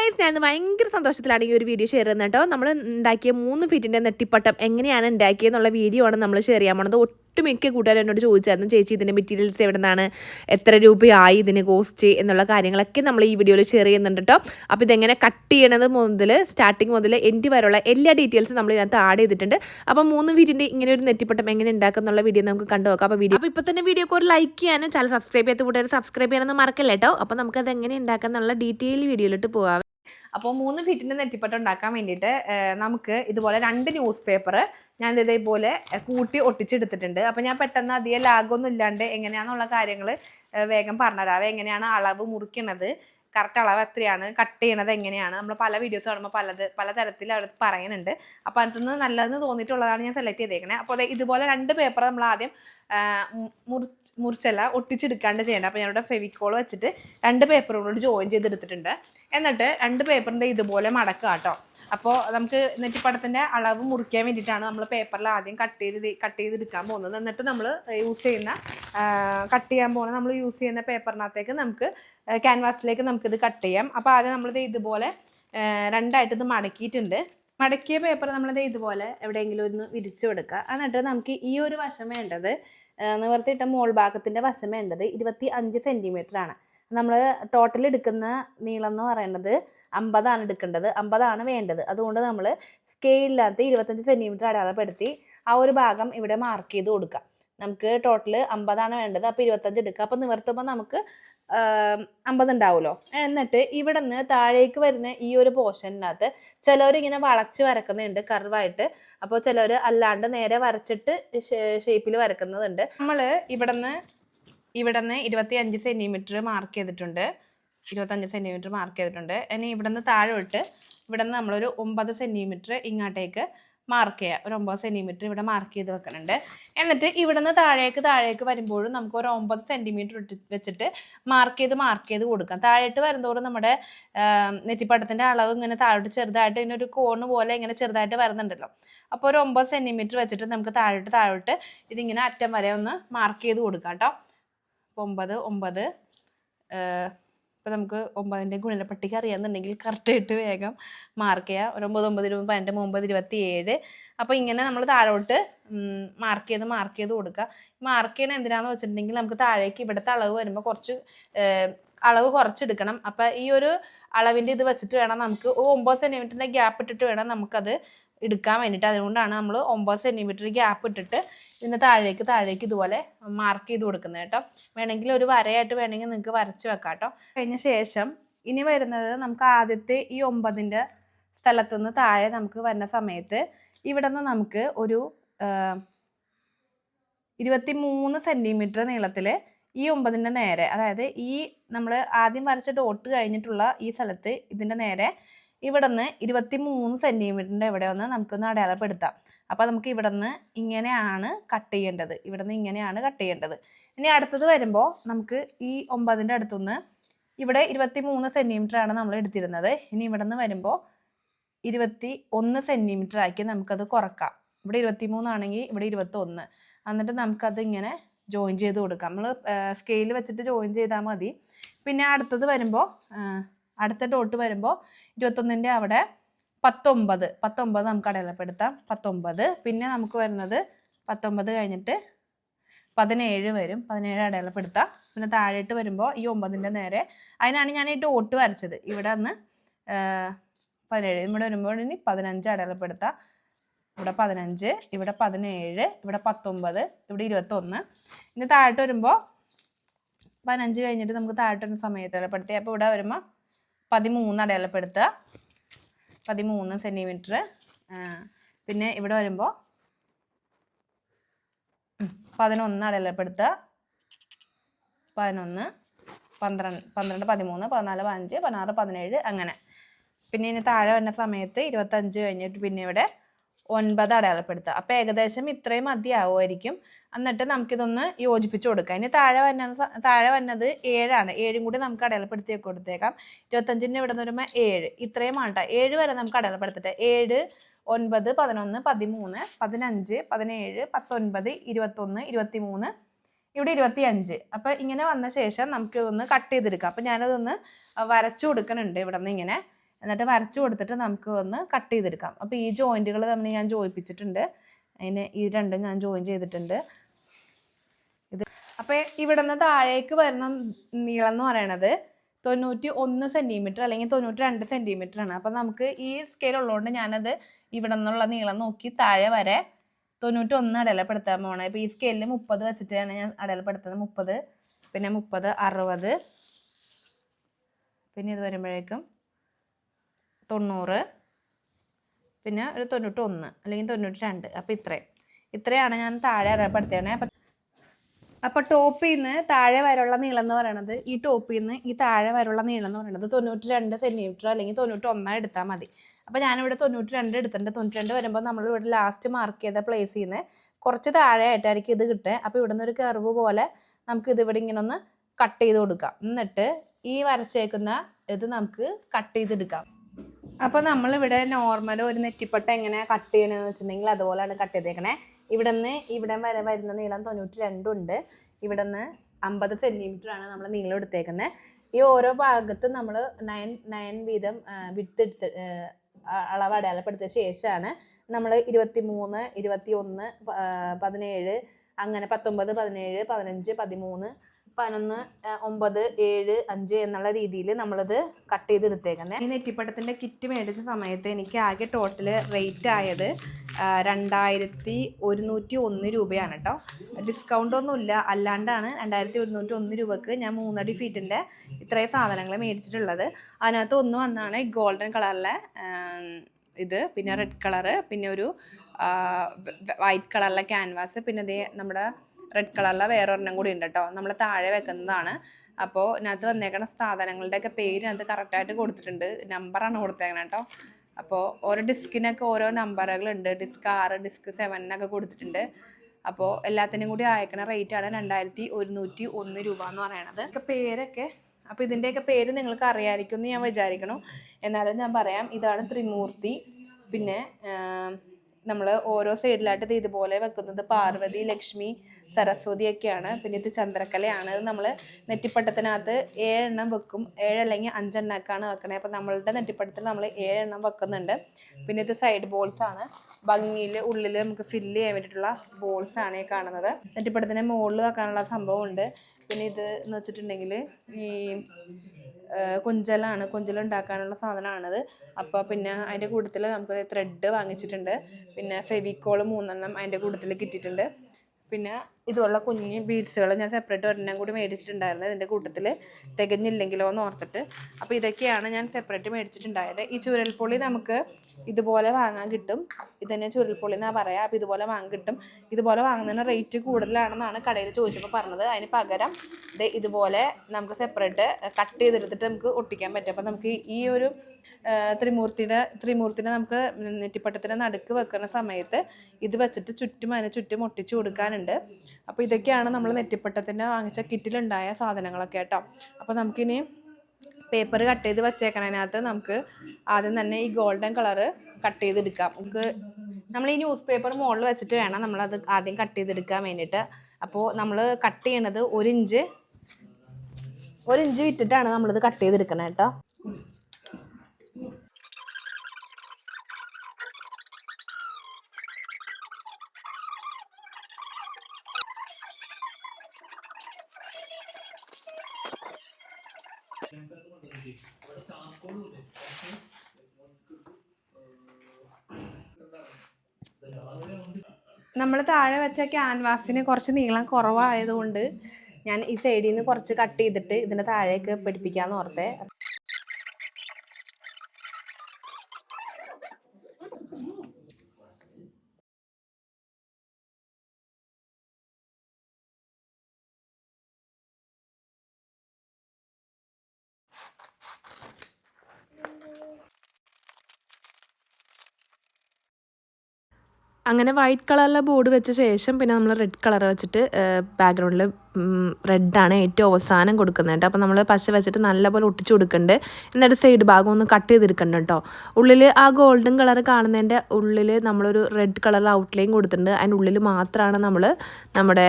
Guys ഞാൻ ഭയങ്കര സന്തോഷത്തിലാണ് ഈ ഒരു വീഡിയോ ഷെയർ ചെയ്യുന്നത് കേട്ടോ. നമ്മൾ ഉണ്ടാക്കിയ മൂന്ന് ഫീറ്റിന്റെ നെട്ടിപ്പട്ടം എങ്ങനെയാണ് ഉണ്ടാക്കിയെന്നുള്ള വീഡിയോ ആണ് നമ്മൾ ഷെയർ ചെയ്യാൻ പോണത്. ഒട്ടുമിക്ക കൂട്ടുകാരും എന്നോട് ചോദിച്ചായിരുന്നു ചേച്ചി ഇതിന്റെ മെറ്റീരിയൽസ് എവിടെ നിന്നാണ് എത്ര രൂപയായി ഇതിന് കോസ്റ്റ് എന്നുള്ള കാര്യങ്ങളൊക്കെ നമ്മൾ ഈ വീഡിയോയിൽ ഷെയർ ചെയ്യുന്നുണ്ട് കേട്ടോ. അപ്പോൾ ഇതെങ്ങനെ കട്ട് ചെയ്യണത് മുതൽ സ്റ്റാർട്ടിങ് മുതൽ എൻഡ് വരെയുള്ള എല്ലാ ഡീറ്റെയിൽസും നമ്മൾ ഇതിനകത്ത് ആഡ് ചെയ്തിട്ടുണ്ട്. അപ്പോൾ മൂന്ന് ഫീറ്റിന്റെ ഇങ്ങനെ ഒരു നെറ്റിപ്പട്ടം എങ്ങനെ ഉണ്ടാക്കുക എന്നുള്ള വീഡിയോ നമുക്ക് കണ്ടു നോക്കാം. അപ്പോൾ വീഡിയോ അപ്പോൾ ഇപ്പോൾ തന്നെ വീഡിയോക്ക് ഒരു ലൈക്ക് ചെയ്യാനും ചാനൽ സബ്സ്ക്രൈബ് ചെയ്യാത്ത കൂട്ടുകാർ സബ്സ്ക്രൈബ് ചെയ്യാനൊന്നും മറക്കല്ല കേട്ടോ. അപ്പോൾ നമുക്കത് എങ്ങനെ ഉണ്ടാക്കുക എന്നുള്ള ഡീറ്റെയിൽ വീഡിയോയിലോട്ട് പോകാം അപ്പോൾ മൂന്ന് ഫീറ്റിന്റെ നെറ്റിപ്പട്ട ഉണ്ടാക്കാൻ വേണ്ടിയിട്ട് നമുക്ക് ഇതുപോലെ രണ്ട് ന്യൂസ് പേപ്പർ ഞാൻ ഇതേപോലെ കൂട്ടി ഒട്ടിച്ചെടുത്തിട്ടുണ്ട്. അപ്പോൾ ഞാൻ പെട്ടെന്ന് അധികം ലാഗൊന്നും ഇല്ലാണ്ട് എങ്ങനെയാണെന്നുള്ള കാര്യങ്ങൾ വേഗം പറഞ്ഞുതരാം. എങ്ങനെയാണ് അളവ് മുറിക്കണത്? കറക്റ്റ് അളവ് എത്രയാണ് കട്ട് ചെയ്യണത് എങ്ങനെയാണ്? നമ്മൾ പല വീഡിയോസ് കാണുമ്പോൾ പലത് പലതരത്തിൽ അവർ പറയുന്നുണ്ട്. അപ്പോൾ അതിന് നല്ലതെന്ന് തോന്നിയിട്ടുള്ളതാണ് ഞാൻ സെലക്ട് ചെയ്തേക്കണേ. അപ്പോൾ ഇതുപോലെ രണ്ട് പേപ്പർ നമ്മൾ ആദ്യം മുറിച്ച് മുറിച്ചല്ല ഒട്ടിച്ചെടുക്കാണ്ട് ചെയ്യേണ്ടത് അപ്പോൾ ഞാനിവിടെ ഫെവിക്കോൾ വെച്ചിട്ട് രണ്ട് പേപ്പറുകളോട് ജോയിൻ ചെയ്തെടുത്തിട്ടുണ്ട്. എന്നിട്ട് രണ്ട് പേപ്പറിന്റെ ഇതുപോലെ മടക്കുക കേട്ടോ അപ്പോൾ നമുക്ക് നെറ്റിപ്പടത്തിന്റെ അളവ് മുറിക്കാൻ വേണ്ടിയിട്ടാണ് നമ്മൾ പേപ്പറിൽ ആദ്യം കട്ട് ചെയ്ത് കട്ട് ചെയ്തെടുക്കാൻ പോകുന്നത്. എന്നിട്ട് നമ്മൾ യൂസ് ചെയ്യുന്ന കട്ട് ചെയ്യാൻ പോകുന്ന നമ്മൾ യൂസ് ചെയ്യുന്ന പേപ്പറിനകത്തേക്ക് നമുക്ക് ക്യാൻവാസിലേക്ക് നമുക്കിത് കട്ട് ചെയ്യാം. അപ്പോൾ ആദ്യം നമ്മളിത് ഇതുപോലെ രണ്ടായിട്ട് മടക്കിയിട്ടുണ്ട്. മടക്കിയ പേപ്പർ നമ്മളിത് ഇതുപോലെ എവിടെയെങ്കിലും ഒന്ന് വിരിച്ചു കൊടുക്കുക. എന്നിട്ട് നമുക്ക് ഈ ഒരു വശം വേണ്ടത് നിവർത്തിയിട്ട മോൾ ഭാഗത്തിന്റെ വശം വേണ്ടത് ഇരുപത്തി അഞ്ച് സെന്റിമീറ്റർ ആണ്. നമ്മൾ ടോട്ടൽ എടുക്കുന്ന നീളം എന്ന് പറയുന്നത് അമ്പതാണ് എടുക്കേണ്ടത് അമ്പതാണ് വേണ്ടത്. അതുകൊണ്ട് നമ്മൾ സ്കെയിലിനകത്ത് ഇരുപത്തഞ്ച് സെന്റിമീറ്റർ അടയാളപ്പെടുത്തി ആ ഒരു ഭാഗം ഇവിടെ മാർക്ക് ചെയ്ത് കൊടുക്കാം. നമുക്ക് ടോട്ടൽ അമ്പതാണ് വേണ്ടത് അപ്പോൾ ഇരുപത്തഞ്ച് എടുക്കുക അപ്പോൾ നിവർത്തുമ്പോൾ നമുക്ക് അമ്പത് ഉണ്ടാവുമല്ലോ. എന്നിട്ട് ഇവിടെ നിന്ന് താഴേക്ക് വരുന്ന ഈ ഒരു പോർഷനകത്ത് ചിലവർ ഇങ്ങനെ വളച്ച് വരക്കുന്നുണ്ട് കർവായിട്ട് അപ്പോൾ ചിലവർ അല്ലാണ്ട് നേരെ വരച്ചിട്ട് ഷേപ്പിൽ വരക്കുന്നതുണ്ട് നമ്മൾ ഇവിടെ നിന്ന് ഇവിടെ നിന്ന് ഇരുപത്തി അഞ്ച് സെന്റിമീറ്റർ മാർക്ക് ചെയ്തിട്ടുണ്ട്. ഇരുപത്തഞ്ച് സെന്റിമീറ്റർ മാർക്ക് ചെയ്തിട്ടുണ്ട്. ഇനി ഇവിടെ നിന്ന് താഴെ ഇട്ട് നിന്ന് നമ്മളൊരു ഒമ്പത് സെന്റിമീറ്റർ ഇങ്ങോട്ടേക്ക് മാർക്ക് ചെയ്യുക ഒരു ഒമ്പത് സെന്റിമീറ്റർ ഇവിടെ മാർക്ക് ചെയ്ത് വെക്കുന്നുണ്ട് എന്നിട്ട് ഇവിടെ നിന്ന് താഴേക്ക് താഴേക്ക് വരുമ്പോഴും നമുക്ക് ഒരു ഒമ്പത് സെന്റിമീറ്റർ വെച്ചിട്ട് മാർക്ക് ചെയ്ത് മാർക്ക് ചെയ്ത് കൊടുക്കാം. താഴേട്ട് വരുന്നതോറും നമ്മുടെ നെറ്റിപ്പടത്തിന്റെ അളവ് ഇങ്ങനെ താഴോട്ട് ചെറുതായിട്ട് ഇങ്ങനെ ഒരു കോണ് പോലെ ഇങ്ങനെ ചെറുതായിട്ട് വരുന്നുണ്ടല്ലോ. അപ്പോൾ ഒരു ഒമ്പത് സെന്റിമീറ്റർ വെച്ചിട്ട് നമുക്ക് താഴോട്ട് താഴോട്ട് ഇതിങ്ങനെ അറ്റം വരെ ഒന്ന് മാർക്ക് ചെയ്ത് കൊടുക്കാം കേട്ടോ. ഒമ്പത് ഒമ്പത് ഇപ്പോൾ നമുക്ക് ഒമ്പതിന്റെ ഗുണനപ്പട്ടിക അറിയാമെന്നുണ്ടെങ്കിൽ കറക്റ്റായിട്ട് വേഗം മാർക്ക് ചെയ്യുക ഒരു ഒമ്പത് ഒമ്പത് ഇരുപത് പതിനെട്ട് ഒമ്പത് ഇരുപത്തി ഏഴ് അപ്പോൾ ഇങ്ങനെ നമ്മൾ താഴോട്ട് മാർക്ക് ചെയ്ത് മാർക്ക് ചെയ്ത് കൊടുക്കുക. മാർക്ക് ചെയ്യണത് എന്തിനാന്ന് വെച്ചിട്ടുണ്ടെങ്കിൽ നമുക്ക് താഴേക്ക് ഇവിടുത്തെ അളവ് വരുമ്പോൾ കുറച്ച് അളവ് കുറച്ചെടുക്കണം. അപ്പം ഈ ഒരു അളവിന്റെ ഇത് വെച്ചിട്ട് വേണം നമുക്ക് ഒമ്പത് സെന്റിമീറ്ററിന്റെ ഗ്യാപ്പ് ഇട്ടിട്ട് വേണം നമുക്കത് എടുക്കാൻ വേണ്ടിയിട്ട് അതുകൊണ്ടാണ് നമ്മൾ ഒമ്പത് സെന്റിമീറ്റർ ഗ്യാപ്പ് ഇട്ടിട്ട് ഇതിന് താഴേക്ക് താഴേക്ക് ഇതുപോലെ മാർക്ക് ചെയ്ത് കൊടുക്കുന്നത് കേട്ടോ. വേണമെങ്കിൽ ഒരു വരയായിട്ട് വേണമെങ്കിൽ നിങ്ങൾക്ക് വരച്ച് വെക്കാം കേട്ടോ. കഴിഞ്ഞ ശേഷം ഇനി വരുന്നത് നമുക്ക് ആദ്യത്തെ ഈ ഒമ്പതിന്റെ സ്ഥലത്തുനിന്ന് താഴെ നമുക്ക് വരുന്ന സമയത്ത് ഇവിടെ നിന്ന് നമുക്ക് ഒരു ഇരുപത്തി മൂന്ന് സെന്റിമീറ്റർ നീളത്തിൽ ഈ ഒമ്പതിന്റെ നേരെ അതായത് ഈ നമ്മൾ ആദ്യം വരച്ച ഡോട്ട് കഴിഞ്ഞിട്ടുള്ള ഈ സ്ഥലത്ത് ഇതിന്റെ നേരെ ഇവിടെ നിന്ന് ഇരുപത്തി മൂന്ന് സെന്റിമീറ്ററിന്റെ ഇവിടെ ഒന്ന് നമുക്കൊന്ന് അടയാളപ്പെടുത്താം. അപ്പോൾ നമുക്ക് ഇവിടെ നിന്ന് ഇങ്ങനെയാണ് കട്ട് ചെയ്യേണ്ടത്. ഇവിടെ നിന്ന് ഇങ്ങനെയാണ് കട്ട് ചെയ്യേണ്ടത്. ഇനി അടുത്തത് വരുമ്പോൾ നമുക്ക് ഈ ഒമ്പതിന്റെ അടുത്തുനിന്ന് ഇവിടെ ഇരുപത്തി മൂന്ന് ആണ് നമ്മൾ എടുത്തിരുന്നത്. ഇനി ഇവിടെ നിന്ന് വരുമ്പോൾ ഇരുപത്തി ഒന്ന് സെന്റിമീറ്റർ ആക്കി നമുക്കത് കുറക്കാം. ഇവിടെ ഇരുപത്തി മൂന്നാണെങ്കിൽ ഇവിടെ ഇരുപത്തൊന്ന്. എന്നിട്ട് നമുക്കത് ഇങ്ങനെ ജോയിൻ ചെയ്ത് കൊടുക്കാം. നമ്മൾ സ്കെയിൽ വെച്ചിട്ട് ജോയിൻ ചെയ്താൽ മതി. പിന്നെ അടുത്തത് വരുമ്പോൾ അടുത്ത ഡോട്ട് വരുമ്പോൾ ഇരുപത്തൊന്നിന്റെ അവിടെ പത്തൊമ്പത്. പത്തൊമ്പത് നമുക്ക് അടയാളപ്പെടുത്താം. പത്തൊമ്പത്. പിന്നെ നമുക്ക് വരുന്നത് പത്തൊമ്പത് കഴിഞ്ഞിട്ട് പതിനേഴ് വരും. പതിനേഴ് അടയാളപ്പെടുത്താം. പിന്നെ താഴേട്ട് വരുമ്പോൾ ഈ ഒമ്പതിന്റെ നേരെ അതിനാണ് ഞാൻ ഈ ഡോട്ട് വരച്ചത്. ഇവിടെ നിന്ന് പതിനേഴ്. ഇവിടെ വരുമ്പോൾ ഇനി പതിനഞ്ച് അടയാളപ്പെടുത്താം. ഇവിടെ പതിനഞ്ച് ഇവിടെ പതിനേഴ് ഇവിടെ പത്തൊമ്പത് ഇവിടെ ഇരുപത്തൊന്ന്. ഇനി താഴോട്ട് വരുമ്പോൾ പതിനഞ്ച് കഴിഞ്ഞിട്ട് നമുക്ക് താഴോട്ട് വരുന്ന സമയത്ത് അടയാളപ്പെടുത്തി. അപ്പോൾ ഇവിടെ വരുമ്പോൾ പതിമൂന്ന് അടയാളപ്പെടുത്തുക. പതിമൂന്ന് സെന്റിമീറ്റർ പിന്നെ ഇവിടെ വരുമ്പോൾ പതിനൊന്ന് അടയാളപ്പെടുത്തുക. പതിനൊന്ന് പന്ത്രണ്ട് പന്ത്രണ്ട് പതിമൂന്ന് പതിനാല് പതിനഞ്ച് പതിനാറ് പതിനേഴ് അങ്ങനെ. പിന്നെ ഇനി താഴെ വരുന്ന സമയത്ത് ഇരുപത്തഞ്ച് കഴിഞ്ഞിട്ട് പിന്നെ ഇവിടെ ഒൻപത് അടയാളപ്പെടുത്തുക. അപ്പോൾ ഏകദേശം ഇത്രയും മതിയാവുമായിരിക്കും. എന്നിട്ട് നമുക്കിതൊന്ന് യോജിപ്പിച്ച് കൊടുക്കാം. ഇനി താഴെ വന്ന സ- താഴെ വന്നത് ഏഴാണ്. ഏഴും കൂടി നമുക്ക് അടയാളപ്പെടുത്തി കൊടുത്തേക്കാം. ഇരുപത്തഞ്ചിന്റെ ഇവിടെ നിന്ന് വരുമ്പോൾ ഏഴ്. ഇത്രയും ആണ്ട ഏഴ് വരെ നമുക്ക് അടയാളപ്പെടുത്തട്ടെ ഏഴ് ഒൻപത് പതിനൊന്ന് പതിമൂന്ന് പതിനഞ്ച് പതിനേഴ് പത്തൊൻപത് ഇരുപത്തൊന്ന് ഇരുപത്തിമൂന്ന് ഇവിടെ ഇരുപത്തി അഞ്ച് അപ്പം ഇങ്ങനെ വന്ന ശേഷം നമുക്ക് ഇതൊന്ന് കട്ട് ചെയ്തെടുക്കാം. അപ്പം ഞാനതൊന്ന് വരച്ചു കൊടുക്കുന്നുണ്ട് ഇവിടെ നിന്ന് ഇങ്ങനെ. എന്നിട്ട് വരച്ചു കൊടുത്തിട്ട് നമുക്ക് ഒന്ന് കട്ട് ചെയ്തെടുക്കാം. അപ്പോൾ ഈ ജോയിന്റുകൾ തമ്മിൽ ഞാൻ ജോയിപ്പിച്ചിട്ടുണ്ട്. അതിന് ഈ രണ്ടും ഞാൻ ജോയിൻ ചെയ്തിട്ടുണ്ട്. ഇത് അപ്പോൾ ഇവിടെ നിന്ന് താഴേക്ക് വരുന്ന നീളം എന്ന് പറയണത് തൊണ്ണൂറ്റി ഒന്ന് സെന്റിമീറ്റർ അല്ലെങ്കിൽ തൊണ്ണൂറ്റി രണ്ട് സെന്റിമീറ്റർ ആണ്. അപ്പോൾ നമുക്ക് ഈ സ്കെയിൽ ഉള്ളതുകൊണ്ട് ഞാനത് ഇവിടെ നിന്നുള്ള നീളം നോക്കി താഴെ വരെ തൊണ്ണൂറ്റി ഒന്ന് അടയാളപ്പെടുത്താൻ പോകണം ഇപ്പോൾ ഈ സ്കെയിലിൽ മുപ്പത് വെച്ചിട്ടാണ് ഞാൻ അടയാളപ്പെടുത്തുന്നത്. മുപ്പത് പിന്നെ മുപ്പത് അറുപത് പിന്നെ ഇത് വരുമ്പോഴേക്കും തൊണ്ണൂറ് പിന്നെ ഒരു തൊണ്ണൂറ്റി ഒന്ന് അല്ലെങ്കിൽ തൊണ്ണൂറ്റി രണ്ട് അപ്പോൾ ഇത്രയും. ഇത്രയാണ് ഞാൻ താഴെ അടയാളപ്പെടുത്തിയത് അപ്പം അപ്പോൾ ടോപ്പിൽ നിന്ന് താഴെ വരെയുള്ള നീളം എന്ന് പറയുന്നത് ഈ ടോപ്പിൽ നിന്ന് ഈ താഴെ വരെയുള്ള നീളം എന്ന് പറയുന്നത് തൊണ്ണൂറ്റി രണ്ട് സെന്റിമീറ്റർ അല്ലെങ്കിൽ തൊണ്ണൂറ്റി ഒന്നാണ് എടുത്താൽ മതി. അപ്പോൾ ഞാനിവിടെ തൊണ്ണൂറ്റി രണ്ട് എടുത്തിട്ടുണ്ട്. തൊണ്ണൂറ്റി രണ്ട് വരുമ്പോൾ നമ്മൾ ഇവിടെ ലാസ്റ്റ് മാർക്ക് ചെയ്ത പ്ലേസ് ചെയ്യുന്നത് കുറച്ച് താഴെ ആയിട്ടായിരിക്കും ഇത് കിട്ടുക അപ്പോൾ ഇവിടെ നിന്ന് ഒരു കർവ് പോലെ നമുക്ക് ഇത് ഇവിടെ ഇങ്ങനെ ഒന്ന് കട്ട് ചെയ്ത് കൊടുക്കാം. എന്നിട്ട് ഈ വരച്ചേക്കുന്ന ഇത് നമുക്ക് കട്ട് ചെയ്തെടുക്കാം അപ്പോൾ നമ്മളിവിടെ നോർമൽ ഒരു നെറ്റിപ്പട്ട എങ്ങനെ കട്ട് ചെയ്യണമെന്ന് വെച്ചിട്ടുണ്ടെങ്കിൽ അതുപോലെയാണ് കട്ട് ചെയ്തേക്കണേ. ഇവിടെ നിന്ന് ഇവിടെ വരെ വരുന്ന നീളം തൊണ്ണൂറ്റി രണ്ടുണ്ട് ഇവിടെ നിന്ന് അമ്പത് സെന്റിമീറ്റർ ആണ് നമ്മൾ നീളം എടുത്തേക്കുന്നത് ഈ ഓരോ ഭാഗത്തും നമ്മൾ നയൻ നയൻ വീതം വിത്ത് എടുത്ത് അളവ് അടയാളപ്പെടുത്തിയ ശേഷമാണ് നമ്മൾ ഇരുപത്തി മൂന്ന് ഇരുപത്തി ഒന്ന് പതിനേഴ് അങ്ങനെ പത്തൊമ്പത് പതിനേഴ് പതിനഞ്ച് പതിമൂന്ന് പതിനൊന്ന് ഒമ്പത് ഏഴ് അഞ്ച് എന്നുള്ള രീതിയിൽ നമ്മളത് കട്ട് ചെയ്ത് എടുത്തേക്കുന്നത് ഈ നെറ്റിപ്പട്ടത്തിന്റെ കിറ്റ് മേടിച്ച സമയത്ത് എനിക്ക് ആകെ ടോട്ടൽ റേറ്റ് ആയത് രണ്ടായിരത്തി ഒരുന്നൂറ്റി ഒന്ന് രൂപയാണ് കേട്ടോ ഡിസ്കൗണ്ട് ഒന്നുമില്ല അല്ലാണ്ടാണ് രണ്ടായിരത്തി ഒരുന്നൂറ്റി ഒന്ന് രൂപക്ക് ഞാൻ മൂന്നടി ഫീറ്റിന്റെ ഇത്രയും സാധനങ്ങൾ മേടിച്ചിട്ടുള്ളത്. അതിനകത്ത് ഒന്ന് വന്നാണ് ഗോൾഡൻ കളറിലെ ഇത് പിന്നെ റെഡ് കളറ് പിന്നെ ഒരു വൈറ്റ് കളറിലെ ക്യാൻവാസ് പിന്നെ ദേ നമ്മുടെ റെഡ് കളറിലെ വേറൊരെണ്ണം കൂടി ഉണ്ട് കേട്ടോ നമ്മൾ താഴെ വെക്കുന്നതാണ്. അപ്പോൾ ഇതിനകത്ത് വന്നേക്കണ സാധനങ്ങളുടെയൊക്കെ പേര് അത് കറക്റ്റായിട്ട് കൊടുത്തിട്ടുണ്ട്. നമ്പറാണ് കൊടുത്തേക്കണം കേട്ടോ അപ്പോൾ ഓരോ ഡിസ്കിനൊക്കെ ഓരോ നമ്പറുകളുണ്ട് ഡിസ്ക് ആറ് ഡിസ്ക് സെവൻ എന്നൊക്കെ കൊടുത്തിട്ടുണ്ട്. അപ്പോൾ എല്ലാത്തിനും കൂടി അയക്കണ റേറ്റാണ് രണ്ടായിരത്തി ഒരുന്നൂറ്റി ഒന്ന് രൂപ എന്ന് പറയണത്. ഒക്കെ പേരൊക്കെ അപ്പോൾ ഇതിന്റെയൊക്കെ പേര് നിങ്ങൾക്ക് അറിയാമായിരിക്കും എന്ന് ഞാൻ വിചാരിക്കണം. എന്നാലും ഞാൻ പറയാം ഇതാണ് ത്രിമൂർത്തി. പിന്നെ നമ്മൾ ഓരോ സൈഡിലായിട്ട് ഇത് ഇതുപോലെ വെക്കുന്നത് പാർവതി ലക്ഷ്മി സരസ്വതി ഒക്കെയാണ് പിന്നെ ഇത് ചന്ദ്രക്കലയാണ്. ഇത് നമ്മൾ നെറ്റിപ്പട്ടത്തിനകത്ത് ഏഴെണ്ണം വെക്കും. ഏഴ് അല്ലെങ്കിൽ അഞ്ചെണ്ണക്കാണ് വെക്കണേ. അപ്പോൾ നമ്മളുടെ നെറ്റിപ്പട്ടത്തിൽ നമ്മൾ ഏഴെണ്ണം വെക്കുന്നുണ്ട്. പിന്നെ ഇത് സൈഡ് ബോൾസ് ആണ്. ഭംഗിയിൽ ഉള്ളിൽ നമുക്ക് ഫില്ല് ചെയ്യാൻ വേണ്ടിയിട്ടുള്ള ബോൾസ് ആണ് ഈ കാണുന്നത്. നെറ്റിപ്പട്ടത്തിന്റെ മുകളിൽ വെക്കാനുള്ള സംഭവമുണ്ട് പിന്നെ ഇത് എന്ന് വെച്ചിട്ടുണ്ടെങ്കിൽ ഈ കൊഞ്ചലാണ് കൊഞ്ചലുണ്ടാക്കാനുള്ള സാധനമാണത്. അപ്പോൾ പിന്നെ അതിന്റെ കൂട്ടത്തിൽ നമുക്ക് ത്രെഡ് വാങ്ങിച്ചിട്ടുണ്ട്. പിന്നെ ഫെവിക്കോൾ മൂന്നെണ്ണം അതിന്റെ കൂട്ടത്തിൽ കിട്ടിയിട്ടുണ്ട്. പിന്നെ ഇതുള്ള കുഞ്ഞ് ബീഡ്സുകൾ ഞാൻ സെപ്പറേറ്റ് ഒരെണ്ണം കൂടി മേടിച്ചിട്ടുണ്ടായിരുന്നു. ഇതിന്റെ കൂട്ടത്തിൽ തികഞ്ഞില്ലെങ്കിലോ എന്ന് ഓർത്തിട്ട്. അപ്പോൾ ഇതൊക്കെയാണ് ഞാൻ സെപ്പറേറ്റ് മേടിച്ചിട്ടുണ്ടായത്. ഈ ചുരൽപ്പൊളി നമുക്ക് ഇതുപോലെ വാങ്ങാൻ കിട്ടും. ഇതന്നെ ചുരൽപ്പൊളി എന്നാണ് പറയുക അപ്പോൾ ഇതുപോലെ വാങ്ങാൻ കിട്ടും. ഇതുപോലെ വാങ്ങുന്നതിന് റേറ്റ് കൂടുതലാണെന്നാണ് കടയിൽ ചോദിച്ചപ്പോൾ പറഞ്ഞത്. അതിന് പകരം ഇത് ഇതുപോലെ നമുക്ക് സെപ്പറേറ്റ് കട്ട് ചെയ്തെടുത്തിട്ട് നമുക്ക് ഒട്ടിക്കാൻ പറ്റും. അപ്പോൾ നമുക്ക് ഈ ഒരു ത്രിമൂർത്തിയുടെ ത്രിമൂർത്തിനെ നമുക്ക് നെറ്റിപ്പട്ടത്തിന്റെ നടുക്ക് വെക്കുന്ന സമയത്ത് ഇത് വെച്ചിട്ട് ചുറ്റും അതിന് ചുറ്റും ഒട്ടിച്ചു കൊടുക്കാനുണ്ട്. അപ്പോൾ ഇതൊക്കെയാണ് നമ്മൾ നെറ്റിപ്പട്ടത്തിന് വാങ്ങിച്ച കിറ്റിലുണ്ടായ സാധനങ്ങളൊക്കെ കേട്ടോ. അപ്പോൾ നമുക്കിനി പേപ്പർ കട്ട് ചെയ്ത് വച്ചേക്കണതിനകത്ത് നമുക്ക് ആദ്യം തന്നെ ഈ ഗോൾഡൻ കളറ് കട്ട് ചെയ്തെടുക്കാം. നമുക്ക് നമ്മൾ ഈ ന്യൂസ് പേപ്പർ മുകളിൽ വെച്ചിട്ട് വേണം നമ്മളത് ആദ്യം കട്ട് ചെയ്തെടുക്കാൻ വേണ്ടിയിട്ട്. അപ്പോൾ നമ്മൾ കട്ട് ചെയ്യണത് ഒരു ഇഞ്ച് ഇഞ്ച് വിട്ടിട്ടാണ് നമ്മളിത് കട്ട് ചെയ്തെടുക്കണത് കേട്ടോ. നമ്മൾ താഴെ വെച്ച ക്യാൻവാസിന് കുറച്ച് നീളം കുറവായതുകൊണ്ട് ഞാൻ ഈ സൈഡിൽ നിന്ന് കുറച്ച് കട്ട് ചെയ്തിട്ട് ഇതിന്റെ താഴേക്ക് പിടിപ്പിക്കാമെന്ന് ഓർത്തേ. അങ്ങനെ വൈറ്റ് കളറിലെ ബോർഡ് വെച്ച ശേഷം പിന്നെ നമ്മൾ റെഡ് കളർ വെച്ചിട്ട് ബാക്ക്ഗ്രൗണ്ടിൽ റെഡാണ് ഏറ്റവും അവസാനം കൊടുക്കുന്നത് കേട്ടോ. അപ്പോൾ നമ്മൾ പശ വെച്ചിട്ട് നല്ലപോലെ ഒട്ടിച്ചു കൊടുക്കുന്നുണ്ട് എന്നിട്ട് സൈഡ് ഭാഗം ഒന്ന് കട്ട് ചെയ്തെടുക്കണ്ട കേട്ടോ. ഉള്ളിൽ ആ ഗോൾഡൻ കളർ കാണുന്നതിന്റെ ഉള്ളിൽ നമ്മളൊരു റെഡ് കളർ ഔട്ട്ലൈൻ കൊടുത്തിട്ടുണ്ട്. അതിന്റെ ഉള്ളിൽ മാത്രമാണ് നമ്മൾ നമ്മുടെ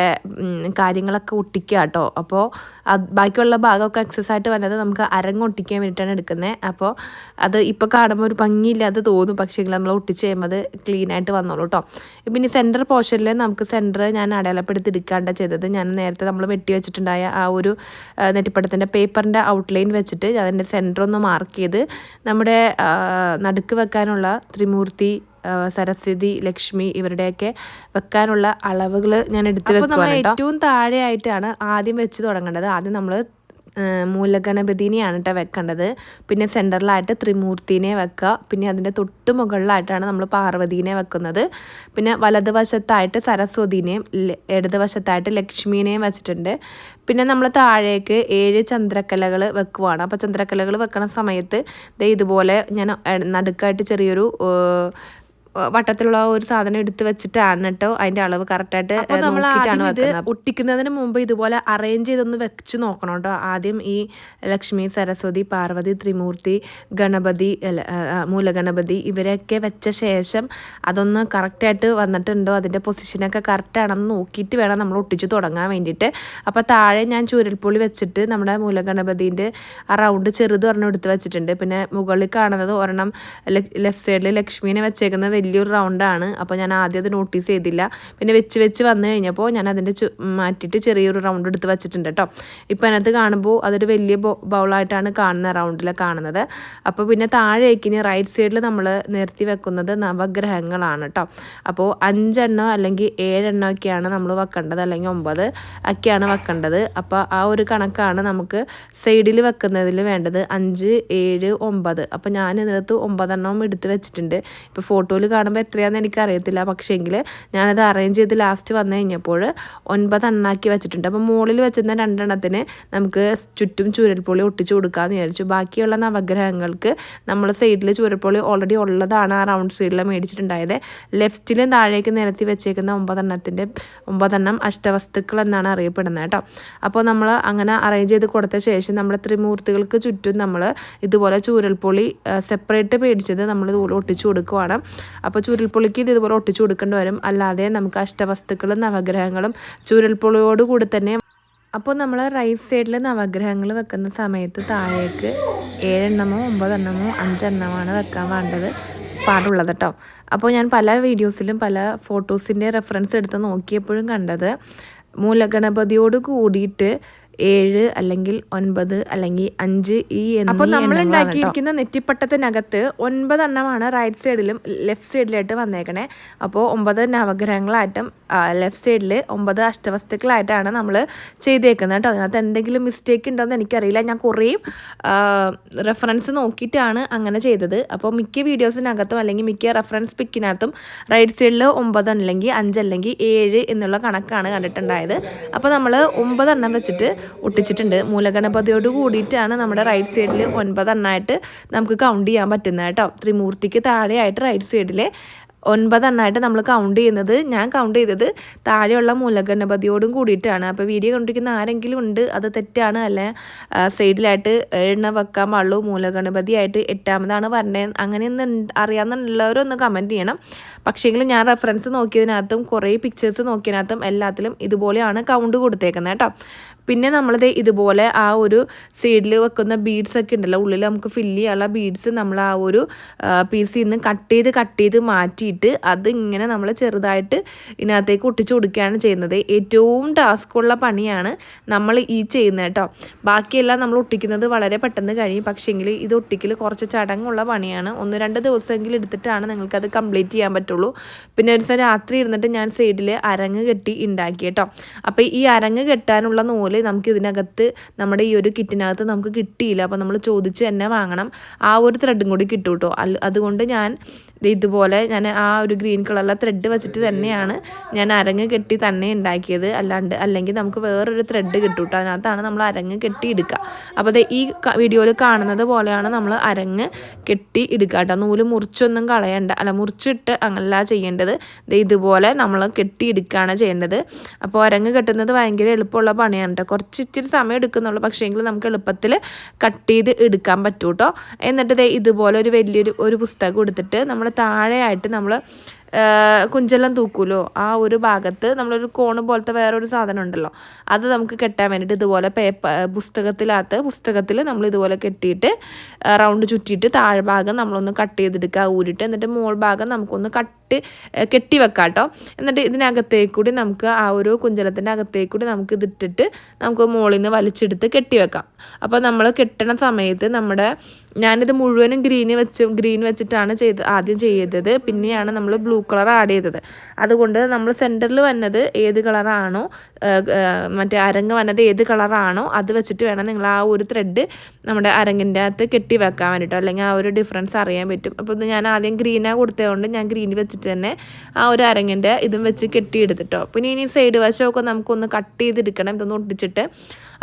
കാര്യങ്ങളൊക്കെ ഒട്ടിക്കുക കേട്ടോ. അപ്പോൾ ബാക്കിയുള്ള ഭാഗമൊക്കെ എക്സസ് ആയിട്ട് വന്നത് നമുക്ക് അരങ്ങ് ഒട്ടിക്കാൻ വേണ്ടിയിട്ടാണ് എടുക്കുന്നത് അപ്പോൾ അത് ഇപ്പോൾ കാണുമ്പോൾ ഒരു ഭംഗിയില്ലാതെ തോന്നും. പക്ഷേ നമ്മൾ ഒട്ടിച്ച് കഴിയുമ്പോൾ അത് ക്ലീനായിട്ട് വന്നോളൂ കേട്ടോ. പിന്നെ സെന്റർ പോർഷനിൽ നമുക്ക് സെന്റർ ഞാൻ അടയാളപ്പെടുത്തി ചെയ്തത് ഞാൻ നേരത്തെ നമ്മൾ വെട്ടി വെച്ചിട്ടുണ്ടായ ആ ഒരു നെറ്റിപ്പടത്തിന്റെ പേപ്പറിന്റെ ഔട്ട്ലൈൻ വെച്ചിട്ട് അതിന്റെ സെന്റർ ഒന്ന് മാർക്ക് ചെയ്ത് നമ്മുടെ നടുക്ക് വെക്കാനുള്ള ത്രിമൂർത്തി സരസ്വതി ലക്ഷ്മി ഇവരുടെയൊക്കെ വെക്കാനുള്ള അളവുകൾ ഞാൻ എടുത്തു വെക്കുവാണ് ഏറ്റവും താഴെയായിട്ടാണ് ആദ്യം വെച്ച് തുടങ്ങേണ്ടത്. ആദ്യം നമ്മൾ മൂലഗണപതിനെയാണ് കേട്ടോ വെക്കേണ്ടത്. പിന്നെ സെന്ററിലായിട്ട് ത്രിമൂർത്തിനെ വെക്കുക പിന്നെ അതിന്റെ തൊട്ട് മുകളിലായിട്ടാണ് നമ്മൾ പാർവതീനെ വെക്കുന്നത്. പിന്നെ വലതുവശത്തായിട്ട് സരസ്വതിനെയും ഇടതുവശത്തായിട്ട് ലക്ഷ്മീനെയും വെച്ചിട്ടുണ്ട്. പിന്നെ നമ്മൾ താഴേക്ക് ഏഴ് ചന്ദ്രക്കലകൾ വെക്കുവാണ്. അപ്പോൾ ചന്ദ്രക്കലകൾ വെക്കണ സമയത്ത് ഇതേ ഇതുപോലെ ഞാൻ നടുക്കായിട്ട് ചെറിയൊരു വട്ടത്തിലുള്ള ഒരു സാധനം എടുത്ത് വെച്ചിട്ടാണ് കേട്ടോ അതിന്റെ അളവ് കറക്റ്റായിട്ട് നോക്കിയിട്ടാണ് വെക്കുന്നത്. ഒട്ടിക്കുന്നതിന് മുമ്പ് ഇതുപോലെ അറേഞ്ച് ചെയ്തൊന്ന് വെച്ച് നോക്കണം കേട്ടോ ആദ്യം ഈ ലക്ഷ്മി സരസ്വതി പാർവതി ത്രിമൂർത്തി ഗണപതി മൂലഗണപതി ഇവരെയൊക്കെ വെച്ച ശേഷം അതൊന്ന് കറക്റ്റായിട്ട് വന്നിട്ടുണ്ടോ അതിന്റെ പൊസിഷനൊക്കെ കറക്റ്റാണെന്ന് നോക്കിയിട്ട് വേണം നമ്മൾ ഒട്ടിച്ച് തുടങ്ങാൻ വേണ്ടിയിട്ട്. അപ്പോൾ താഴെ ഞാൻ ചുരൽപ്പുള്ളി വെച്ചിട്ട് നമ്മുടെ മൂലഗണപതിന്റെ ആ റൗണ്ട് ചെറുത് ഒരെണ്ണം എടുത്ത് വെച്ചിട്ടുണ്ട്. പിന്നെ മുകളിൽ കാണുന്നത് ഒരെണ്ണം ലെഫ്റ്റ് സൈഡിൽ ലക്ഷ്മീനെ വെച്ചേക്കുന്നത് വലിയൊരു റൗണ്ടാണ്. അപ്പോൾ ഞാൻ ആദ്യം അത് നോട്ടീസ് ചെയ്തില്ല. പിന്നെ വെച്ച് വെച്ച് വന്നു കഴിഞ്ഞപ്പോൾ ഞാൻ അതിന്റെ മാറ്റിയിട്ട് ചെറിയൊരു റൗണ്ട് എടുത്ത് വെച്ചിട്ടുണ്ട് കേട്ടോ ഇപ്പോൾ അതിനകത്ത് കാണുമ്പോൾ അതൊരു വലിയ ബൗളായിട്ടാണ് കാണുന്ന റൗണ്ടിൽ കാണുന്നത്. അപ്പോൾ പിന്നെ താഴേക്ക് ഇനി റൈറ്റ് സൈഡിൽ നമ്മൾ നിർത്തി വെക്കുന്നത് നവഗ്രഹങ്ങളാണ് കേട്ടോ അപ്പോൾ അഞ്ചെണ്ണോ അല്ലെങ്കിൽ ഏഴെണ്ണോ ഒക്കെയാണ് നമ്മൾ വെക്കേണ്ടത് അല്ലെങ്കിൽ ഒമ്പത് ഒക്കെയാണ് വെക്കേണ്ടത്. അപ്പോൾ ആ ഒരു കണക്കാണ് നമുക്ക് സൈഡിൽ വെക്കുന്നതിൽ വേണ്ടത് അഞ്ച് ഏഴ് ഒമ്പത്. അപ്പോൾ ഞാൻ ഇതിനകത്ത് ഒമ്പതെണ്ണവും എടുത്ത് വെച്ചിട്ടുണ്ട്. ഇപ്പോൾ ഫോട്ടോയിൽ കാണുമ്പോൾ എത്രയാണെന്ന് എനിക്കറിയത്തില്ല. പക്ഷേങ്കിൽ ഞാനത് അറേഞ്ച് ചെയ്ത് ലാസ്റ്റ് വന്നു കഴിഞ്ഞപ്പോൾ ഒൻപത് എണ്ണാക്കി വെച്ചിട്ടുണ്ട്. അപ്പോൾ മുകളിൽ വെച്ചിരുന്ന രണ്ടെണ്ണത്തിന് നമുക്ക് ചുറ്റും ചുരൽപ്പൊളി ഒട്ടിച്ചു കൊടുക്കാമെന്ന് വിചാരിച്ചു. ബാക്കിയുള്ള നവഗ്രഹങ്ങൾക്ക് നമ്മൾ സൈഡിൽ ചുരൽപ്പൊളി ഓൾറെഡി ഉള്ളതാണ് ആ റൗണ്ട് സൈഡിൽ മേടിച്ചിട്ടുണ്ടായത്. ലെഫ്റ്റിലും താഴേക്ക് നിരത്തി വെച്ചേക്കുന്ന ഒമ്പതെണ്ണത്തിന്റെ ഒമ്പതെണ്ണം അഷ്ടവസ്തുക്കൾ എന്നാണ് അറിയപ്പെടുന്നത് കേട്ടോ. അപ്പോൾ നമ്മൾ അങ്ങനെ അറേഞ്ച് ചെയ്ത് കൊടുത്ത ശേഷം നമ്മുടെ ത്രിമൂർത്തികൾക്ക് ചുറ്റും നമ്മൾ ഇതുപോലെ ചൂരൽപ്പൊളി സെപ്പറേറ്റ് മേടിച്ചത് നമ്മൾ ഒട്ടിച്ചു കൊടുക്കുവാണ്. അപ്പോൾ ചുരുൾപ്പൊളിക്ക് ഇത് ഇതുപോലെ ഒട്ടിച്ചു കൊടുക്കേണ്ടി വരും. അല്ലാതെ നമുക്ക് അഷ്ടവസ്തുക്കളും നവഗ്രഹങ്ങളും ചുരുൾപ്പൊളിയോട് കൂടി തന്നെ അപ്പോൾ നമ്മൾ റൈറ്റ് സൈഡിൽ നവഗ്രഹങ്ങൾ വെക്കുന്ന സമയത്ത് താഴേക്ക് ഏഴെണ്ണമോ ഒമ്പതെണ്ണമോ അഞ്ചെണ്ണമാണ് വെക്കാൻ വേണ്ടത് പാടുള്ളത് കേട്ടോ അപ്പോൾ ഞാൻ പല വീഡിയോസിലും പല ഫോട്ടോസിന്റെ റെഫറൻസ് എടുത്ത് നോക്കിയപ്പോഴും കണ്ടത് മൂലഗണപതിയോട് കൂടിയിട്ട് ഏഴ് അല്ലെങ്കിൽ ഒൻപത് അല്ലെങ്കിൽ അഞ്ച് ഈ അപ്പോൾ നമ്മൾ ഉണ്ടാക്കിയിരിക്കുന്ന നെറ്റിപ്പട്ടത്തിനകത്ത് ഒൻപതെണ്ണമാണ് റൈറ്റ് സൈഡിലും ലെഫ്റ്റ് സൈഡിലായിട്ട് വന്നേക്കണേ. അപ്പോൾ ഒമ്പത് നവഗ്രഹങ്ങളായിട്ടും ലെഫ്റ്റ് സൈഡിൽ ഒമ്പത് അഷ്ടവസ്തുക്കളായിട്ടാണ് നമ്മൾ ചെയ്തേക്കുന്നത് കേട്ടോ. അതിനകത്ത് എന്തെങ്കിലും മിസ്റ്റേക്ക് ഉണ്ടോയെന്ന് എനിക്കറിയില്ല. ഞാൻ കുറേ റെഫറൻസ് നോക്കിയിട്ടാണ് അങ്ങനെ ചെയ്തത്. അപ്പോൾ മിക്ക വീഡിയോസിനകത്തും അല്ലെങ്കിൽ മിക്ക റെഫറൻസ് പിക്കിനകത്തും റൈറ്റ് സൈഡിൽ ഒമ്പത് അല്ലെങ്കിൽ അഞ്ചല്ലെങ്കിൽ ഏഴ് എന്നുള്ള കണക്കാണ് കണ്ടിട്ടുണ്ടായത്. അപ്പോൾ നമ്മൾ ഒമ്പതെണ്ണം വെച്ചിട്ട് ഒട്ടിച്ചിട്ടുണ്ട്. മൂലഗണപതിയോട് കൂടിയിട്ടാണ് നമ്മുടെ റൈറ്റ് സൈഡിൽ ഒൻപതെണ്ണമായിട്ട് നമുക്ക് കൗണ്ട് ചെയ്യാൻ പറ്റുന്നത് കേട്ടോ. ത്രിമൂർത്തിക്ക് താഴെയായിട്ട് റൈറ്റ് സൈഡിൽ ഒൻപതെണ്ണമായിട്ട് നമ്മൾ കൗണ്ട് ചെയ്യുന്നത്. ഞാൻ കൗണ്ട് ചെയ്തത് താഴെയുള്ള മൂലഗണപതിയോടും കൂടിയിട്ടാണ്. അപ്പോൾ വീഡിയോ കണ്ടിരിക്കുന്ന ആരെങ്കിലും ഉണ്ട്? അത് തെറ്റാണ് അല്ലെ? സൈഡിലായിട്ട് എണ്ണ വെക്കാൻ പാടുള്ളൂ. മൂലഗണപതിയായിട്ട് എട്ടാമതാണ് വരണേ. അങ്ങനെയൊന്നും അറിയാമെന്നുള്ളവരൊന്ന് കമന്റ് ചെയ്യണം. പക്ഷേങ്കിലും ഞാൻ റെഫറൻസ് നോക്കിയതിനകത്തും കുറേ പിക്ചേഴ്സ് നോക്കിയതിനകത്തും എല്ലാത്തിലും ഇതുപോലെയാണ് കൗണ്ട് കൊടുത്തേക്കുന്നത് കേട്ടോ. പിന്നെ നമ്മളിത് ഇതുപോലെ ആ ഒരു സൈഡിൽ വെക്കുന്ന ബീഡ്സ് ഒക്കെ ഉണ്ടല്ലോ ഉള്ളിൽ നമുക്ക് ഫില്ല് ചെയ്യാനുള്ള ബീഡ്സ് നമ്മൾ ആ ഒരു പീസിൽ നിന്ന് കട്ട് ചെയ്ത് കട്ട് ചെയ്ത് മാറ്റിയിട്ട് അത് അതിങ്ങനെ നമ്മൾ ചെറുതായിട്ട് ഇതിനകത്തേക്ക് ഒട്ടിച്ചു കൊടുക്കുകയാണ് ചെയ്യുന്നത്. ഏറ്റവും ടാസ്ക്കുള്ള പണിയാണ് നമ്മൾ ഈ ചെയ്യുന്നത് കേട്ടോ. ബാക്കിയെല്ലാം നമ്മൾ ഒട്ടിക്കുന്നത് വളരെ പെട്ടെന്ന് കഴിയും. പക്ഷേങ്കിൽ ഇത് ഒട്ടിക്കൽ കുറച്ച് ചടങ്ങുള്ള പണിയാണ്. ഒന്ന് രണ്ട് ദിവസമെങ്കിലും എടുത്തിട്ടാണ് നിങ്ങൾക്കത് കംപ്ലീറ്റ് ചെയ്യാൻ പറ്റുള്ളൂ. പിന്നെ ഒരു ദിവസം രാത്രി ഇരുന്നിട്ട് ഞാൻ സൈഡിൽ അരങ്ങ് കെട്ടി ഉണ്ടാക്കി കേട്ടോ. അപ്പോൾ ഈ അരങ്ങ് കെട്ടാനുള്ള നൂൽ നൂൽ നമുക്ക് ഇതിനകത്ത് നമ്മുടെ ഈ ഒരു കിറ്റിനകത്ത് നമുക്ക് കിട്ടിയില്ല. അപ്പോൾ നമ്മൾ ചോദിച്ച് തന്നെ വാങ്ങണം. ആ ഒരു ത്രെഡും കൂടി കിട്ടും കേട്ടോ അതുകൊണ്ട് ഞാൻ ഇതുപോലെ ഞാൻ ആ ഒരു ഗ്രീൻ കളറിലെ ത്രെഡ് വെച്ചിട്ട് തന്നെയാണ് ഞാൻ അരങ്ങ് കെട്ടി തന്നെ ഉണ്ടാക്കിയത്. അല്ലാണ്ട് അല്ലെങ്കിൽ നമുക്ക് വേറൊരു ത്രെഡ് കിട്ടും കേട്ടോ അതിനകത്താണ് നമ്മൾ അരങ്ങ് കെട്ടി എടുക്കുക അപ്പോൾ ഈ വീഡിയോയിൽ കാണുന്നത് പോലെയാണ് നമ്മൾ അരങ്ങ് കെട്ടി എടുക്കുക കേട്ടോ. നൂൽ മുറിച്ചൊന്നും കളയണ്ട. അല്ല മുറിച്ചിട്ട് അങ്ങനല്ല ചെയ്യേണ്ടത്. ഇതുപോലെ നമ്മൾ കെട്ടി എടുക്കുകയാണ് ചെയ്യേണ്ടത്. അപ്പോൾ അരങ്ങ് കെട്ടുന്നത് ഭയങ്കര എളുപ്പമുള്ള പണിയാണ് കേട്ടോ. കുറച്ച് ഇച്ചിരി സമയം എടുക്കുന്നുള്ളൂ. പക്ഷേ എങ്കിൽ നമുക്ക് എളുപ്പത്തിൽ കട്ട് ചെയ്ത് എടുക്കാൻ പറ്റൂ കേട്ടോ. എന്നിട്ട് ഇതുപോലെ ഒരു വലിയൊരു ഒരു പുസ്തകം എടുത്തിട്ട് നമ്മൾ താഴെയായിട്ട് നമ്മൾ കുഞ്ചെല്ലാം തൂക്കുമല്ലോ ആ ഒരു ഭാഗത്ത് നമ്മളൊരു കോണ് പോലത്തെ വേറൊരു സാധനം ഉണ്ടല്ലോ അത് നമുക്ക് കെട്ടാൻ വേണ്ടിയിട്ട് ഇതുപോലെ പേപ്പർ പുസ്തകത്തിനകത്ത് പുസ്തകത്തിൽ നമ്മൾ ഇതുപോലെ കെട്ടിയിട്ട് റൗണ്ട് ചുറ്റിയിട്ട് താഴ്ഭാഗം നമ്മളൊന്ന് കട്ട് ചെയ്തെടുക്കുക ഊരിട്ട് എന്നിട്ട് മോൾ ഭാഗം നമുക്കൊന്ന് കട്ട് കെട്ടി വെക്കാം കേട്ടോ എന്നിട്ട് ഇതിനകത്തേക്ക് കൂടി നമുക്ക് ആ ഒരു കുഞ്ചലത്തിന്റെ അകത്തേക്ക് കൂടി നമുക്ക് ഇതിട്ടിട്ട് നമുക്ക് മുകളിൽ നിന്ന് വലിച്ചെടുത്ത് കെട്ടി വെക്കാം അപ്പോൾ നമ്മൾ കെട്ടണ സമയത്ത് നമ്മുടെ ഞാനിത് മുഴുവനും ഗ്രീന് വെച്ച് ഗ്രീൻ വെച്ചിട്ടാണ് ചെയ്ത് ആദ്യം ചെയ്തത്. പിന്നെയാണ് നമ്മൾ ബ്ലൂ കളർ ആഡ് ചെയ്തത്. അതുകൊണ്ട് നമ്മൾ സെന്ററിൽ വന്നത് ഏത് കളറാണോ മറ്റേ അരങ്ങ് വന്നത് ഏത് കളറാണോ അത് വെച്ചിട്ട് വേണം നിങ്ങൾ ആ ഒരു ത്രെഡ് നമ്മുടെ അരങ്ങിന്റെ അകത്ത് കെട്ടി വെക്കാൻ വേണ്ടിയിട്ട് അല്ലെങ്കിൽ ആ ഒരു ഡിഫറൻസ് അറിയാൻ പറ്റും. അപ്പോൾ ഇത് ഞാൻ ആദ്യം ഗ്രീനാണ് കൊടുത്തതുകൊണ്ട് ഞാൻ ഗ്രീൻ വെച്ചിട്ട് തന്നെ ആ ഒരു അരങ്ങിന്റെ ഇതും വെച്ച് കെട്ടിയെടുത്തിട്ടോ പിന്നെ ഇനി സൈഡ് വശമൊക്കെ നമുക്കൊന്ന് കട്ട് ചെയ്തെടുക്കണം ഇതൊന്ന് ഒട്ടിച്ചിട്ട്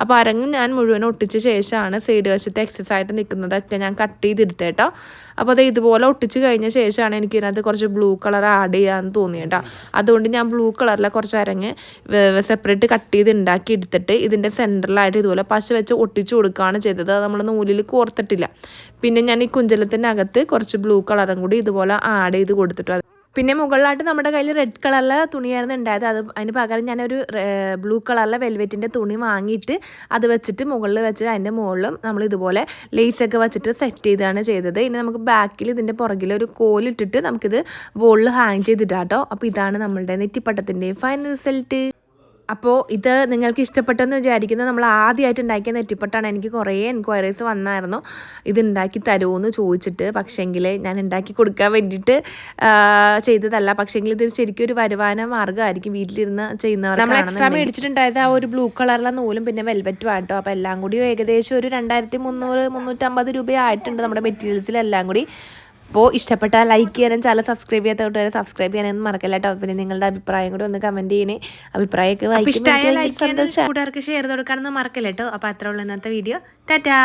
അപ്പോൾ അരങ്ങ് ഞാൻ മുഴുവൻ ഒട്ടിച്ച ശേഷമാണ് സൈഡ് വശത്ത് എക്സസ് ആയിട്ട് നിൽക്കുന്നതൊക്കെ ഞാൻ കട്ട് ചെയ്തെടുത്തേട്ടോ അപ്പോൾ അത് ഇതുപോലെ ഒട്ടിച്ച് കഴിഞ്ഞ ശേഷമാണ് എനിക്ക് ഇതിനകത്ത് കുറച്ച് ബ്ലൂ കളർ ആഡ് ചെയ്യാമെന്ന് തോന്നിയേട്ടോ അതുകൊണ്ട് ഞാൻ ബ്ലൂ കളറിലെ കുറച്ച് അരങ്ങ് സെപ്പറേറ്റ് കട്ട് ചെയ്ത് ഉണ്ടാക്കി എടുത്തിട്ട് ഇതിന്റെ സെന്ററിലായിട്ട് ഇതുപോലെ പശ വെച്ച് ഒട്ടിച്ചു കൊടുക്കുകയാണ് ചെയ്തത്. അത് നമ്മൾ നൂലിൽ കോർത്തിട്ടില്ല. പിന്നെ ഞാൻ ഈ കുഞ്ചലത്തിന്റെ അകത്ത് കുറച്ച് ബ്ലൂ കളറും കൂടി ഇതുപോലെ ആഡ് ചെയ്ത് കൊടുത്തിട്ടു. പിന്നെ മുകളിലായിട്ട് നമ്മുടെ കയ്യിൽ റെഡ് കളറിലെ തുണിയായിരുന്നു ഉണ്ടായത്. അത് അതിന് പകരം ഞാനൊരു ബ്ലൂ കളറിലെ വെൽവെറ്റിന്റെ തുണി വാങ്ങിയിട്ട് അത് വെച്ചിട്ട് മുകളിൽ വെച്ച് അതിന്റെ മുകളിലും നമ്മൾ ഇതുപോലെ ലേസൊക്കെ വെച്ചിട്ട് സെറ്റ് ചെയ്താണ് ചെയ്തത്. ഇനി നമുക്ക് ബാക്കിൽ ഇതിന്റെ പുറകിൽ ഒരു കോലിട്ടിട്ട് നമുക്കിത് വോളിൽ ഹാങ് ചെയ്തിട്ടാട്ടോ അപ്പോൾ ഇതാണ് നമ്മളുടെ നെറ്റിപ്പട്ടത്തിന്റെ ഫൈനൽ റിസൾട്ട് അപ്പോൾ ഇത് നിങ്ങൾക്ക് ഇഷ്ടപ്പെട്ടെന്ന് വിചാരിക്കുന്നത് നമ്മൾ ആദ്യമായിട്ട് ഉണ്ടാക്കിയ നെറ്റിപ്പട്ടാണ്. എനിക്ക് കുറേ എൻക്വയറീസ് വന്നായിരുന്നു. ഇത് ഉണ്ടാക്കി തരുമോ ചോദിച്ചിട്ട് പക്ഷേങ്കിൽ ഞാൻ ഉണ്ടാക്കി കൊടുക്കാൻ വേണ്ടിയിട്ട് ചെയ്തതല്ല. പക്ഷേങ്കിൽ ഇത് ശരിക്കും ഒരു വരുമാന മാർഗമായിരിക്കും വീട്ടിലിരുന്ന് ചെയ്യുന്നവർ നമ്മൾ എക്സ്ട്രാ മേടിച്ചിട്ടുണ്ടായത് ആ ഒരു ബ്ലൂ കളറിലെ നൂലും പിന്നെ വെൽവെറ്റും ആയിട്ടോ അപ്പോൾ എല്ലാം കൂടി ഏകദേശം ഒരു രണ്ടായിരത്തി മുന്നൂറ് മുന്നൂറ്റമ്പത് രൂപയായിട്ടുണ്ട് നമ്മുടെ മെറ്റീരിയൽസിലെല്ലാം കൂടി. അപ്പോൾ ഇഷ്ടപ്പെട്ടാൽ ലൈക്ക് ചെയ്യാനും ചാനൽ സബ്സ്ക്രൈബ് ചെയ്യാത്ത കൂട്ടുകാരെ സബ്സ്ക്രൈബ് ചെയ്യാനൊന്നും മറക്കല്ല കേട്ടോ. പിന്നെ നിങ്ങളുടെ അഭിപ്രായം കൂടി ഒന്ന് കമന്റ് ചെയ്യണേ. അഭിപ്രായമൊക്കെ കൂട്ടുകാർക്ക് ഷെയർ കൊടുക്കാനൊന്നും മറക്കില്ല കേട്ടോ. അപ്പോൾ അത്ര ഉള്ളു ഇന്നത്തെ വീഡിയോ ടാറ്റാ.